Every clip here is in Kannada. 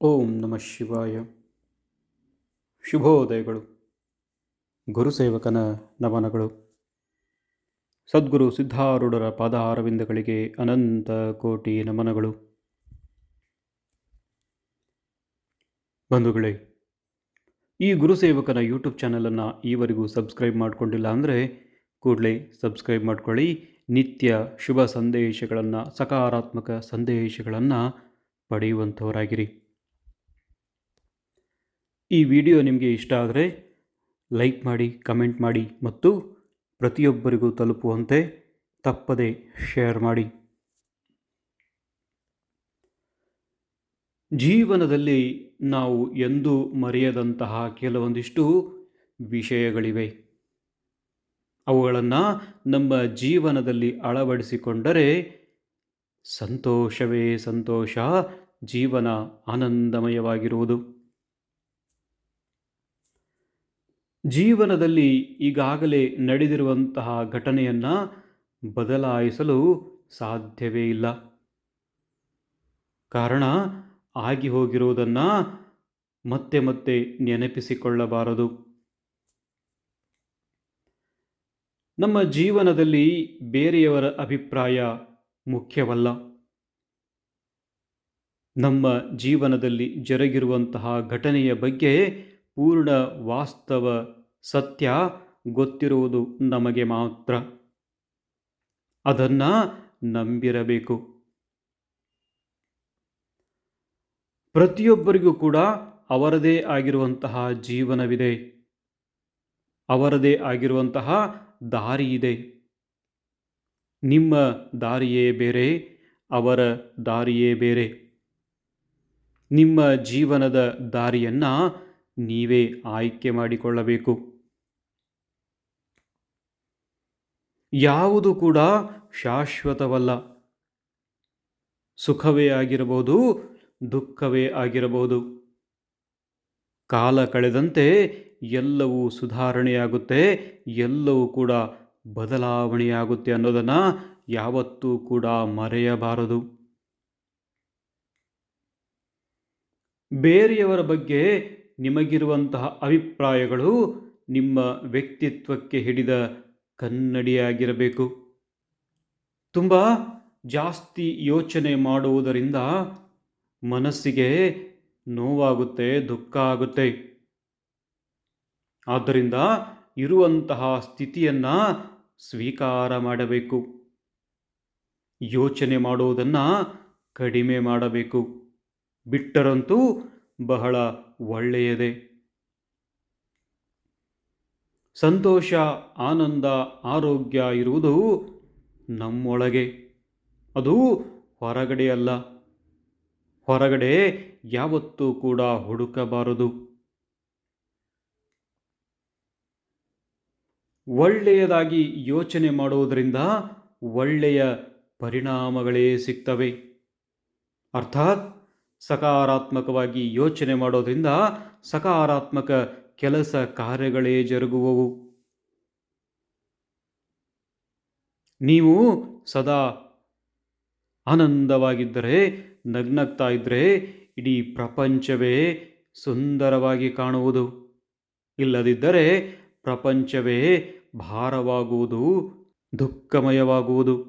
ಓಂ ನಮಃ ಶಿವಾಯ. ಶುಭೋದಯಗಳು. ಗುರುಸೇವಕನ ನಮನಗಳು. ಸದ್ಗುರು ಸಿದ್ಧಾರೂಢರ ಪಾದಾರವಿಂದಗಳಿಗೆ ಅನಂತ ಕೋಟಿ ನಮನಗಳು. ಬಂಧುಗಳೇ, ಈ ಗುರುಸೇವಕನ ಯೂಟ್ಯೂಬ್ ಚಾನಲನ್ನು ಈವರೆಗೂ ಸಬ್ಸ್ಕ್ರೈಬ್ ಮಾಡಿಕೊಂಡಿಲ್ಲ ಅಂದರೆ ಕೂಡಲೇ ಸಬ್ಸ್ಕ್ರೈಬ್ ಮಾಡ್ಕೊಳ್ಳಿ. ನಿತ್ಯ ಶುಭ ಸಂದೇಶಗಳನ್ನು, ಸಕಾರಾತ್ಮಕ ಸಂದೇಶಗಳನ್ನು ಪಡೆಯುವಂಥವರಾಗಿರಿ. ಈ ವಿಡಿಯೋ ನಿಮಗೆ ಇಷ್ಟ ಆದರೆ ಲೈಕ್ ಮಾಡಿ, ಕಮೆಂಟ್ ಮಾಡಿ ಮತ್ತು ಪ್ರತಿಯೊಬ್ಬರಿಗೂ ತಲುಪುವಂತೆ ತಪ್ಪದೆ ಶೇರ್ ಮಾಡಿ. ಜೀವನದಲ್ಲಿ ನಾವು ಎಂದೂ ಮರೆಯದಂತಹ ಕೆಲವೊಂದಿಷ್ಟು ವಿಷಯಗಳಿವೆ. ಅವುಗಳನ್ನು ನಮ್ಮ ಜೀವನದಲ್ಲಿ ಅಳವಡಿಸಿಕೊಂಡರೆ ಸಂತೋಷವೇ ಸಂತೋಷ, ಜೀವನ ಆನಂದಮಯವಾಗಿರುವುದು. ಜೀವನದಲ್ಲಿ ಈಗಾಗಲೇ ನಡೆದಿರುವಂತಹ ಘಟನೆಯನ್ನು ಬದಲಾಯಿಸಲು ಸಾಧ್ಯವೇ ಇಲ್ಲ. ಕಾರಣ ಆಗಿ ಹೋಗಿರುವುದನ್ನು ಮತ್ತೆ ಮತ್ತೆ ನೆನಪಿಸಿಕೊಳ್ಳಬಾರದು. ನಮ್ಮ ಜೀವನದಲ್ಲಿ ಬೇರೆಯವರ ಅಭಿಪ್ರಾಯ ಮುಖ್ಯವಲ್ಲ. ನಮ್ಮ ಜೀವನದಲ್ಲಿ ಜರುಗಿರುವಂತಹ ಘಟನೆಯ ಬಗ್ಗೆ ಪೂರ್ಣ ವಾಸ್ತವ ಸತ್ಯ ಗೊತ್ತಿರುವುದು ನಮಗೆ ಮಾತ್ರ. ಅದನ್ನು ನಂಬಿರಬೇಕು. ಪ್ರತಿಯೊಬ್ಬರಿಗೂ ಕೂಡ ಅವರದೇ ಆಗಿರುವಂತಹ ಜೀವನವಿದೆ. ಅವರದೇ ಆಗಿರುವಂತಹ ದಾರಿ ಇದೆ ನಿಮ್ಮ ದಾರಿಯೇ ಬೇರೆ, ಅವರ ದಾರಿಯೇ ಬೇರೆ. ನಿಮ್ಮ ಜೀವನದ ದಾರಿಯನ್ನು ನೀವೇ ಆಯ್ಕೆ ಮಾಡಿಕೊಳ್ಳಬೇಕು. ಯಾವುದು ಕೂಡ ಶಾಶ್ವತವಲ್ಲ. ಸುಖವೇ ಆಗಿರಬಹುದು, ದುಃಖವೇ ಆಗಿರಬಹುದು. ಕಾಲ ಕಳೆದಂತೆ ಎಲ್ಲವೂ ಸುಧಾರಣೆಯಾಗುತ್ತೆ, ಎಲ್ಲವೂ ಕೂಡ ಬದಲಾವಣೆಯಾಗುತ್ತೆ ಅನ್ನೋದನ್ನು ಯಾವತ್ತೂ ಕೂಡ ಮರೆಯಬಾರದು. ಬೇರೆಯವರ ಬಗ್ಗೆ ನಿಮಗಿರುವಂತಹ ಅಭಿಪ್ರಾಯಗಳು ನಿಮ್ಮ ವ್ಯಕ್ತಿತ್ವಕ್ಕೆ ಹಿಡಿದ ಕನ್ನಡಿಯಾಗಿರಬೇಕು. ತುಂಬ ಜಾಸ್ತಿ ಯೋಚನೆ ಮಾಡುವುದರಿಂದ ಮನಸ್ಸಿಗೆ ನೋವಾಗುತ್ತೆ, ದುಃಖ ಆಗುತ್ತೆ. ಆದ್ದರಿಂದ ಇರುವಂತಹ ಸ್ಥಿತಿಯನ್ನು ಸ್ವೀಕಾರ ಮಾಡಬೇಕು. ಯೋಚನೆ ಮಾಡುವುದನ್ನು ಕಡಿಮೆ ಮಾಡಬೇಕು. ಬಿಟ್ಟರಂತೂ ಬಹಳ ಒಳ್ಳೆಯದೇ. ಸಂತೋಷ, ಆನಂದ, ಆರೋಗ್ಯ ಇರುವುದು ನಮ್ಮೊಳಗೆ. ಅದು ಹೊರಗಡೆ ಅಲ್ಲ. ಹೊರಗಡೆ ಯಾವತ್ತೂ ಕೂಡ ಹುಡುಕಬಾರದು. ಒಳ್ಳೆಯದಾಗಿ ಯೋಚನೆ ಮಾಡುವುದರಿಂದ ಒಳ್ಳೆಯ ಪರಿಣಾಮಗಳೇ ಸಿಗ್ತವೆ. ಅರ್ಥಾತ್ ಸಕಾರಾತ್ಮಕವಾಗಿ ಯೋಚನೆ ಮಾಡೋದ್ರಿಂದ ಸಕಾರಾತ್ಮಕ ಕೆಲಸ ಕಾರ್ಯಗಳೇ ಜರುಗುವವು. ನೀವು ಸದಾ ಆನಂದವಾಗಿದ್ದರೆ, ನಗ್ನಗ್ತಾ ಇದ್ದರೆ ಇಡೀ ಪ್ರಪಂಚವೇ ಸುಂದರವಾಗಿ ಕಾಣುವುದು. ಇಲ್ಲದಿದ್ದರೆ ಪ್ರಪಂಚವೇ ಭಾರವಾಗುವುದು, ದುಃಖಮಯವಾಗುವುದು.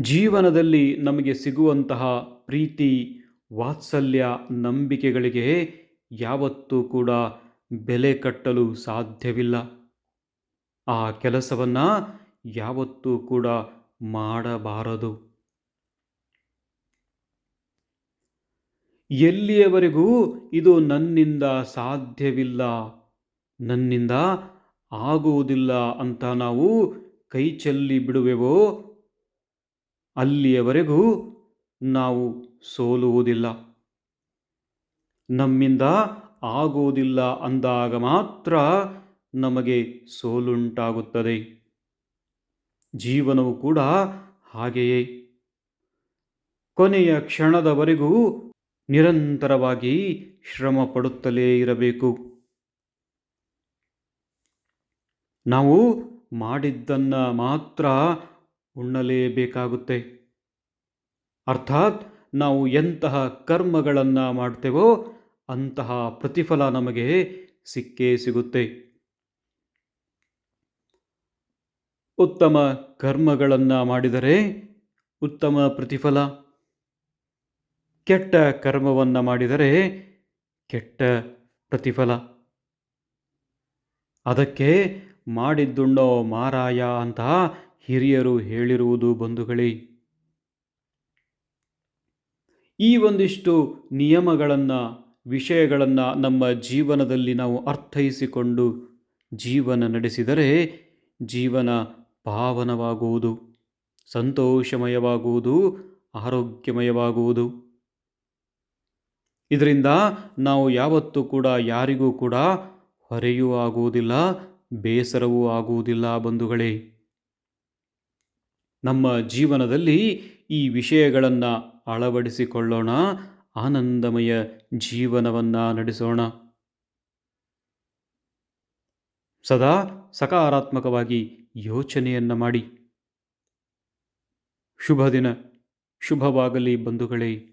ಜೀವನದಲ್ಲಿ ನಮಗೆ ಸಿಗುವಂತಹ ಪ್ರೀತಿ, ವಾತ್ಸಲ್ಯ, ನಂಬಿಕೆಗಳಿಗೆ ಯಾವತ್ತೂ ಕೂಡ ಬೆಲೆ ಕಟ್ಟಲು ಸಾಧ್ಯವಿಲ್ಲ. ಆ ಕೆಲಸವನ್ನು ಯಾವತ್ತೂ ಕೂಡ ಮಾಡಬಾರದು. ಎಲ್ಲಿಯವರೆಗೂ ಇದು ನನ್ನಿಂದ ಸಾಧ್ಯವಿಲ್ಲ, ನನ್ನಿಂದ ಆಗುವುದಿಲ್ಲ ಅಂತ ನಾವು ಕೈ ಚೆಲ್ಲಿ ಬಿಡುವೆವೋ ಅಲ್ಲಿಯವರೆಗೂ ನಾವು ಸೋಲುವುದಿಲ್ಲ. ನಮ್ಮಿಂದ ಆಗುವುದಿಲ್ಲ ಅಂದಾಗ ಮಾತ್ರ ನಮಗೆ ಸೋಲುಂಟಾಗುತ್ತದೆ. ಜೀವನವು ಕೂಡ ಹಾಗೆಯೇ. ಕೊನೆಯ ಕ್ಷಣದವರೆಗೂ ನಿರಂತರವಾಗಿ ಶ್ರಮ ಪಡುತ್ತಲೇ ಇರಬೇಕು. ನಾವು ಮಾಡಿದ್ದನ್ನು ಮಾತ್ರ ಉಣ್ಣಲೇಬೇಕಾಗುತ್ತೆ. ಅರ್ಥಾತ್ ನಾವು ಎಂತಹ ಕರ್ಮಗಳನ್ನು ಮಾಡ್ತೇವೋ ಅಂತಹ ಪ್ರತಿಫಲ ನಮಗೆ ಸಿಕ್ಕೇ ಸಿಗುತ್ತೆ. ಉತ್ತಮ ಕರ್ಮಗಳನ್ನು ಮಾಡಿದರೆ ಉತ್ತಮ ಪ್ರತಿಫಲ. ಕೆಟ್ಟ ಕರ್ಮವನ್ನು ಮಾಡಿದರೆ ಕೆಟ್ಟ ಪ್ರತಿಫಲ. ಅದಕ್ಕೆ ಮಾಡಿದ್ದುಣ್ಣೋ ಮಾರಾಯ ಅಂತ ಹಿರಿಯರು ಹೇಳಿರುವುದು ಬಂಧುಗಳೇ. ಈ ಒಂದಿಷ್ಟು ನಿಯಮಗಳನ್ನು, ವಿಷಯಗಳನ್ನು ನಮ್ಮ ಜೀವನದಲ್ಲಿ ನಾವು ಅರ್ಥೈಸಿಕೊಂಡು ಜೀವನ ನಡೆಸಿದರೆ ಜೀವನ ಪಾವನವಾಗುವುದು, ಸಂತೋಷಮಯವಾಗುವುದು, ಆರೋಗ್ಯಮಯವಾಗುವುದು. ಇದರಿಂದ ನಾವು ಯಾವತ್ತೂ ಕೂಡ ಯಾರಿಗೂ ಕೂಡ ಹೊರೆಯೂ ಆಗುವುದಿಲ್ಲ, ಬೇಸರವೂ ಆಗುವುದಿಲ್ಲ ಬಂಧುಗಳೇ. ನಮ್ಮ ಜೀವನದಲ್ಲಿ ಈ ವಿಷಯಗಳನ್ನು ಅಳವಡಿಸಿಕೊಳ್ಳೋಣ, ಆನಂದಮಯ ಜೀವನವನ್ನು ನಡೆಸೋಣ. ಸದಾ ಸಕಾರಾತ್ಮಕವಾಗಿ ಯೋಚನೆಯನ್ನು ಮಾಡಿ. ಶುಭ ದಿನ ಶುಭವಾಗಲಿ ಬಂಧುಗಳೇ.